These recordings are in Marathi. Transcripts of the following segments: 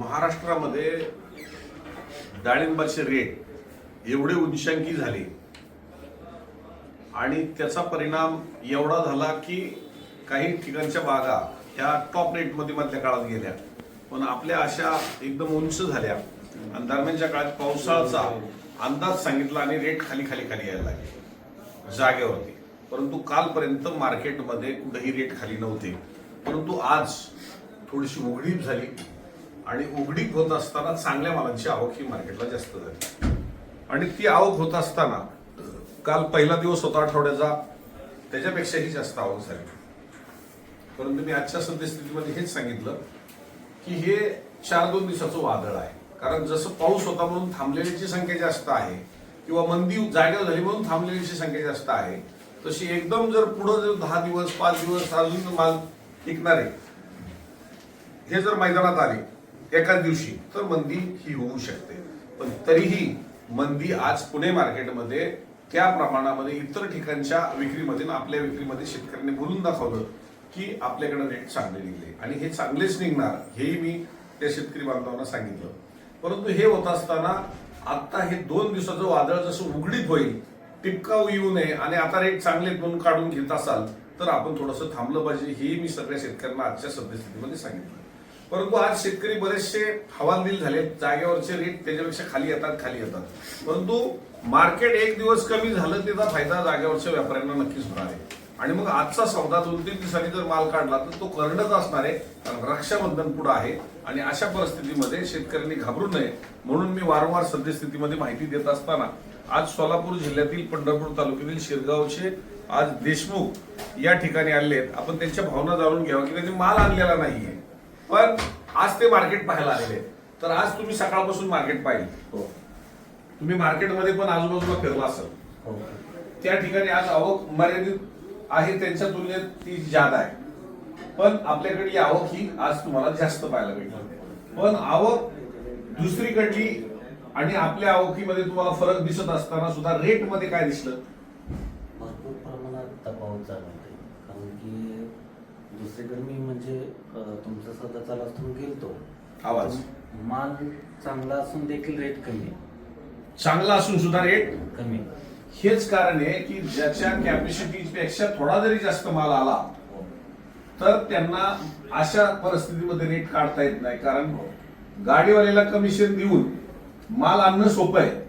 महाराष्ट्रामध्ये डाळिंबाचे रेट एवढे उंचांकी झाले. आणि त्याचा परिणाम एवढा झाला की काही ठिकाणच्या बागा ह्या टॉप रेटमध्ये मधल्या काळात गेल्या. पण आपल्या अशा एकदम उंच झाल्या. आणि दरम्यानच्या काळात पावसाळाचा अंदाज सांगितला आणि रेट खाली खाली खाली यायला लागले. जागेवरती. परंतु कालपर्यंत मार्केटमध्ये कुठेही रेट खाली नव्हते. परंतु आज थोडीशी उघडीप झाली. आणि उघडीक होत असताना चांगल्या मालांची आवक ही मार्केटला जास्त झाली. आणि ती आवक होत असताना काल पहिला दिवस होता आठवड्याचा त्याच्यापेक्षाही जास्त आवक झाली. परंतु मी आजच्या सद्यस्थितीमध्ये हेच सांगितलं की हे चार दोन दिवसाचं वादळ आहे. कारण जसं पाऊस होता म्हणून थांबलेल्याची संख्या जास्त आहे किंवा मंदी जागा झाली म्हणून थांबलेल्याची संख्या जास्त आहे तशी एकदम जर पुढं जर दहा दिवस पाच दिवस अजून माल टिकणारे आहे हे जर मैदानात आले एकाच दिवशी तर मंदी ही होऊ शकते. पण तरीही मंदी आज पुणे मार्केटमध्ये त्या प्रमाणामध्ये इतर ठिकाणच्या विक्रीमध्ये आपल्या विक्रीमध्ये शेतकऱ्यांनी बोलून दाखवलं की आपल्याकडे रेट चांगले निघले. आणि हे चांगलेच निघणार हेही मी त्या शेतकरी बांधवांना सांगितलं. परंतु हे होत असताना आता हे दोन दिवसाचं वादळ जसं उघडीत होईल टिपकाऊ येऊ नये आणि आता रेट चांगले म्हणून काढून घेत असाल तर आपण थोडंसं थांबलं पाहिजे हे मी सगळ्या शेतकऱ्यांना आजच्या सद्यस्थितीमध्ये सांगितलं. परंतु आज शेतकरी बरेचसे हवालदिल झाले. जागेवरचे रेट त्याच्यापेक्षा खाली येतात खाली येतात. परंतु मार्केट एक दिवस कमी झालं त्याचा फायदा जागेवरच्या व्यापाऱ्यांना नक्कीच होणार आहे. आणि मग आजचा सौदा दोन तीन दिवसांनी जर माल काढला तर तो करणच असणार आहे. कारण रक्षाबंधन पुढं आहे. आणि अशा परिस्थितीमध्ये शेतकऱ्यांनी घाबरू नये. म्हणून मी वारंवार सद्यस्थितीमध्ये माहिती देत असताना आज सोलापूर जिल्ह्यातील पंढरपूर तालुक्यातील शिरगावचे आज देशमुख या ठिकाणी आले आहेत. आपण त्यांच्या भावना जाणून घ्यावा की त्यांनी माल आणलेला नाहीये. पण आज ते मार्केट पाहायला आलेले. तर आज तुम्ही सकाळपासून मार्केट पाहिजे हो. तुम्ही मार्केटमध्ये पण आजूबाजूला फिरला असेल. हो. त्या ठिकाणी आज आवक मर्यादित आहे त्यांच्या तुलनेत ती जादा आहे. पण आपल्याकडे ही आवक ही आज तुम्हाला जास्त पाहायला भेटली. पण आवक दुसरीकडली आणि आपल्या आवकीमध्ये तुम्हाला फरक दिसत असताना सुद्धा रेटमध्ये काय दिसलं? भरपूर प्रमाणात तफावत जाणवते कारण की दुसरीकडे मी म्हणजे तुमचा सध्या चालू असताना गेलतो. आवाज. माल चांगला असून देखील रेट कमी. चांगला असून सुद्धा रेट कमी. हेच कारण आहे की ज्याच्या कॅपॅसिटी पेक्षा थोडा जरी जास्त माल आला तर त्यांना अशा परिस्थितीमध्ये रेट काढता येत नाही. कारण गाडीवाल्याला कमिशन देऊन माल आणणं सोपं आहे.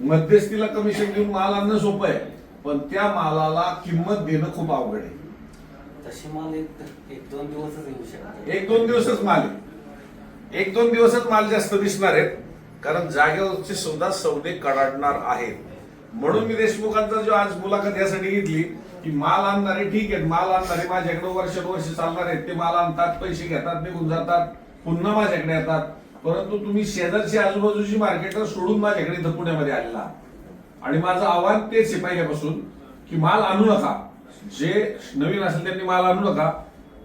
मध्यस्थीला कमिशन देऊन माल आणणं सोपं आहे. पण त्या मालाला किंमत देणं खूप अवघड आहे. तशी माल एक एक दोन दिवसच येऊ शकते. एक दोन दिवसच माल आहे. एक दोन दिवसच माल जास्त दिसणार आहेत. कारण जागेवरचे सुद्धा सौदे कडाडणार आहेत. म्हणून मी देशमुखांचा जो आज मुलाखत यासाठी घेतली की माल आणणारे ठीक आहेत. माल आणणारे माझ्याकडे वर्षानुवर्ष चालणार आहेत. ते माल आणतात पैसे घेतात निघून जातात पुन्हा माझ्याकडे येतात. परंतु तुम्ही शेजारची आजूबाजूची मार्केट सोडून माझ्याकडे इथं पुण्यामध्ये आलेला आणि माझं आव्हान तेच आहे पहिल्यापासून की माल आणू नका. जे नवीन असेल त्यांनी माल आणू नका.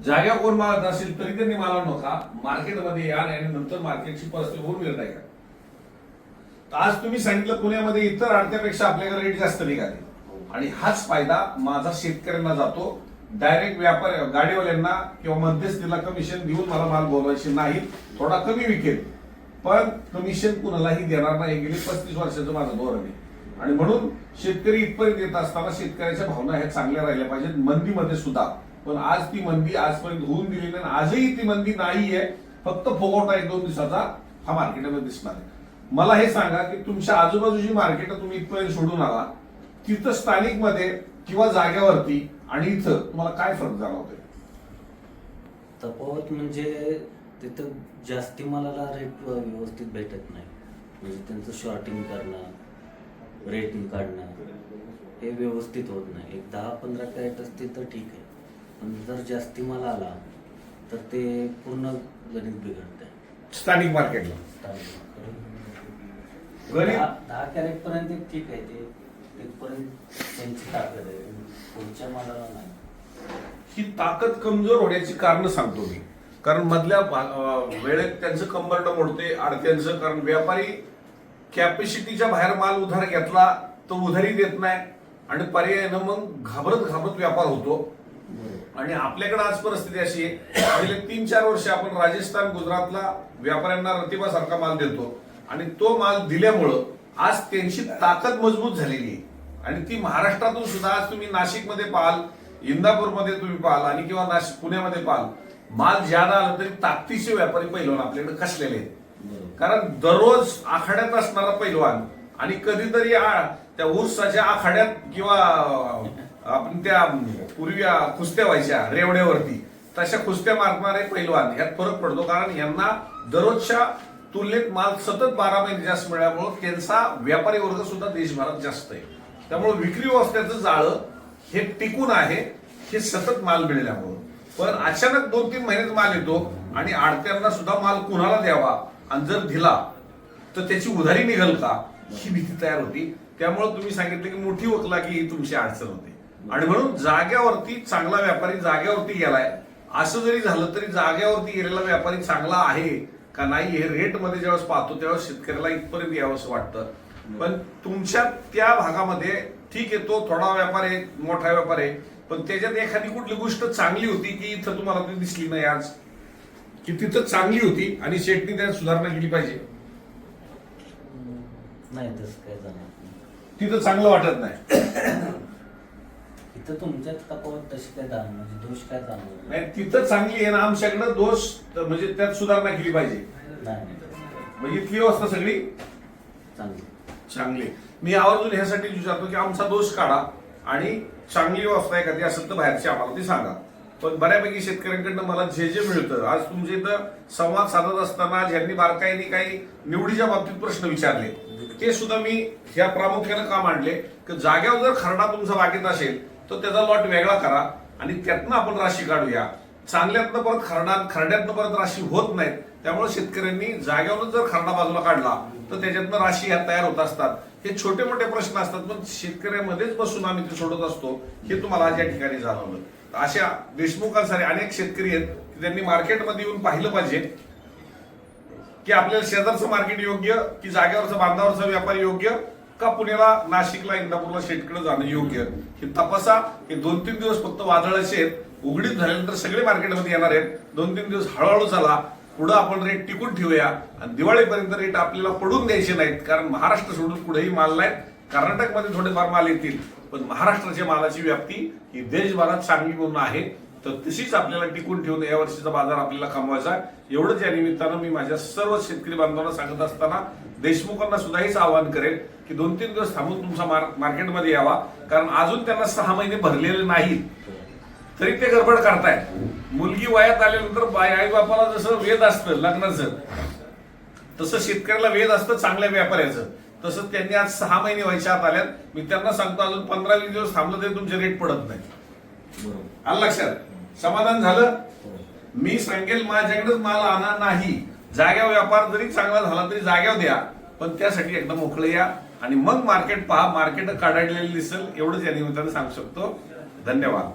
जाग्या कोण मारत असेल तरी त्यांनी माल आणू नका. मार्केटमध्ये या आणि नंतर मार्केटची परिस्थिती होऊन निर्णय करा आज तुम्ही सांगितलं पुण्यामध्ये इतर आडत्यापेक्षा आपल्याकडे रेट जास्त निघाले. आणि हाच फायदा माझा शेतकऱ्यांना जातो. डायरेक्ट व्यापार गाडीवाल्यांना किंवा मध्यस्थीला कमिशन देऊन मला माल बोलवायचे नाही. थोडा कमी विकेल. पण कमिशन कुणालाही देणार नाही. गेली पस्तीस वर्षाचं माझं धोरण आहे. आणि म्हणून शेतकरी इथपर्यंत येत असताना शेतकऱ्याच्या भावना ह्या चांगल्या राहिल्या पाहिजेत मंदीमध्ये सुद्धा. पण आज ती मंदी आजपर्यंत होऊन दिली नाही आणि आजही ती मंदी नाहीये. फक्त फोगवटा एक दोन दिवसाचा हा मार्केटमध्ये दिसणार आहे. मला हे सांगा की तुमच्या आजूबाजूची मार्केट तुम्ही इथपर्यंत सोडून आला. तिथं स्थानिकमध्ये किंवा जाग्यावरती आणि इथं तुम्हाला काय फरक जाणवतोय? तफावत म्हणजे तिथं जास्ती मला रेट व्यवस्थित भेटत नाही. म्हणजे त्यांचं शॉर्टिंग करणं रेटिंग काढणं हे व्यवस्थित होत नाही. एक दहा पंधरा कॅरेट असतील तर ठीक आहे. पण जर जास्ती माल आला तर ते पूर्ण गणित बिघडतंय. स्थानिक मार्केटला. गणित- दहा दहा कॅरेट पर्यंत ठीक आहे ते. तिथपर्यंत त्यांची ताकद आहे. पुढच्या मालाला नाही. ही ताकद कमजोर होण्याची कारण सांगतो मी. कारण मधल्या भा- अं, वेळेत त्यांचं कंबरड मोडते आडत्यांचं कारण व्यापारी कॅपॅसिटीच्या बाहेर माल उधार घेतला तो उधारी देत नाही. आणि पर्यायानं मग घाबरत घाबरत व्यापार होतो. आणि आपल्याकडे आज परिस्थिती अशी आहे गेले तीन चार वर्ष आपण राजस्थान गुजरातला व्यापाऱ्यांना रतिबासारखा माल देतो. आणि तो माल दिल्यामुळं आज त्यांची ताकद मजबूत झालेली आहे. आणि ती महाराष्ट्रातून सुद्धा आज तुम्ही नाशिकमध्ये पाहाल इंदापूरमध्ये तुम्ही पाहाल आणि किंवा नाशिक पुण्यामध्ये पाहाल माल ज्यादा आला तरी ताकदीचे व्यापारी पैलवान आपल्याकडे कसलेले आहेत? कारण दररोज आखाड्यात असणारा पैलवान आणि कधीतरी त्या उर्साच्या आखाड्यात किंवा आपण त्या पूर्वी कुस्त्या व्हायच्या रेवड्यावरती तशा कुस्त्या मारणारे पैलवान ह्यात फरक पडतो. कारण यांना दररोजच्या तुलनेत माल सतत बारा महिने जास्त मिळाल्यामुळं त्यांचा व्यापारी वर्ग सुद्धा देशभरात जास्त आहे. त्यामुळे विक्री व्यवस्थेचं जाळं हे टिकून आहे हे सतत माल मिळाल्यामुळं. पण अचानक दोन तीन महिन्यात माल येतो आणि आडत्यांना सुद्धा माल कुणाला द्यावा आणि जर दिला तर त्याची उधारी निघल का? ही भीती तयार होती. त्यामुळे तुम्ही सांगितलं की मोठी वकला की ही तुमची अडचण होते. आणि म्हणून जाग्यावरती चांगला व्यापारी जाग्यावरती गेलाय. असं जरी झालं तरी जाग्यावरती गेलेला व्यापारी चांगला आहे का नाही हे रेटमध्ये ज्यावेळेस पाहतो त्यावेळेस शेतकऱ्याला इथपर्यंत यावं असं वाटतं. पण तुमच्या त्या भागामध्ये ठीक आहे तो थोडा व्यापार आहे मोठा व्यापार आहे पण त्याच्यात एखादी कुठली गोष्ट चांगली होती की इथं तुम्हाला ती दिसली नाही आज? की तिथं चांगली होती आणि शेटनी त्यात सुधारणा केली पाहिजे. नाही तसं काय नाही. तिथं चांगलं वाटत नाही. इथं तुमच्यात तफावत तशी काय जाणार म्हणजे दोष काय जाणार नाही तिथं चांगली आहे ना आमच्याकडे दोष म्हणजे त्यात सुधारणा केली पाहिजे. नाही. म्हणजे इथली व्यवस्था सगळी? चांगली. चांगली. मी आवर्जून ह्यासाठी विचारतो की आमचा दोष काढा आणि चांगली व्यवस्था एखादी असेल तर बाहेरची आम्हाला ती सांगा. पण बऱ्यापैकी शेतकऱ्यांकडनं मला जे जे मिळतं आज तुमच्या इथं संवाद साधत असताना ज्यांनी बारकाईने काही निवडीच्या बाबतीत प्रश्न विचारले. ते सुद्धा मी ह्या प्रामुख्यानं का मांडले? की जाग्यावर जर खरडा तुमचा बागेत असेल तर त्याचा लॉट वेगळा करा आणि त्यातनं आपण राशी काढूया. चांगल्यातनं परत खरडा खरड्यातनं परत राशी होत नाहीत. त्यामुळे शेतकऱ्यांनी जाग्यावरून जर खरडा बाजूला काढला तर त्याच्यातनं राशी ह्या तयार होत असतात. हे छोटे मोठे प्रश्न असतात पण शेतकऱ्यामध्येच बसून आम्ही ते सोडत असतो हे तुम्हाला आज या ठिकाणी जाणवलं. तर अशा देशमुखांसारे अनेक शेतकरी आहेत की त्यांनी मार्केटमध्ये येऊन पाहिलं पाहिजे की आपल्याला शेजारचं मार्केट योग्य की जागेवरचं बांधावरचा व्यापार योग्य का पुण्याला नाशिकला इंदापूरला शेतकडे जाणं योग्य? हे तपासा. हे दोन तीन दिवस फक्त वादळाचे आहेत. उघडीत झाल्यानंतर सगळे मार्केटमध्ये येणार आहेत. दोन तीन दिवस हळूहळू झाला पुढं आपण रेट टिकून ठेवूया. आणि दिवाळीपर्यंत रेट आपल्याला पडून द्यायचे नाहीत कारण महाराष्ट्र सोडून कुठेही माल नाहीत. कर्नाटकमध्ये थोडेफार माल येतील पण महाराष्ट्राच्या मालाची व्याप्ती ही देशभरात चांगली म्हणून आहे. तर तशीच आपल्याला टिकून ठेवून या वर्षीचा बाजार आपल्याला कमवायचा एवढंच या निमित्तानं मी माझ्या सर्व शेतकरी बांधवांना सांगत असताना देशमुखांना सुद्धा हेच आवाहन करेल की दोन तीन दिवस थांबून तुमचा मार्केटमध्ये यावा. कारण अजून त्यांना सहा महिने भरलेले नाहीत. तरी ते गडबड करतायत. मुलगी वयात आल्यानंतर आई बापाला जसं वेद असतं लग्नाचं तसं शेतकऱ्याला वेद असतं चांगल्या व्यापाऱ्याचं. तसं त्यांनी आज सहा महिने व्हायच्या आत आल्यात. मी त्यांना सांगतो अजून पंधरा वीस दिवस थांबलं तरी तुमचे रेट पडत नाही. बरोबर. आलं लक्षात? समाधान झालं. मी सांगेल माझ्याकडेच माल आणा नाही. जाग्यावर व्यापार जरी चांगला झाला तरी जाग्यावर द्या पण त्यासाठी एकदा मोकळे या. आणि मग मार्केट पहा मार्केट काढलेलं दिसेल एवढंच या निमित्तानं सांगू शकतो. धन्यवाद.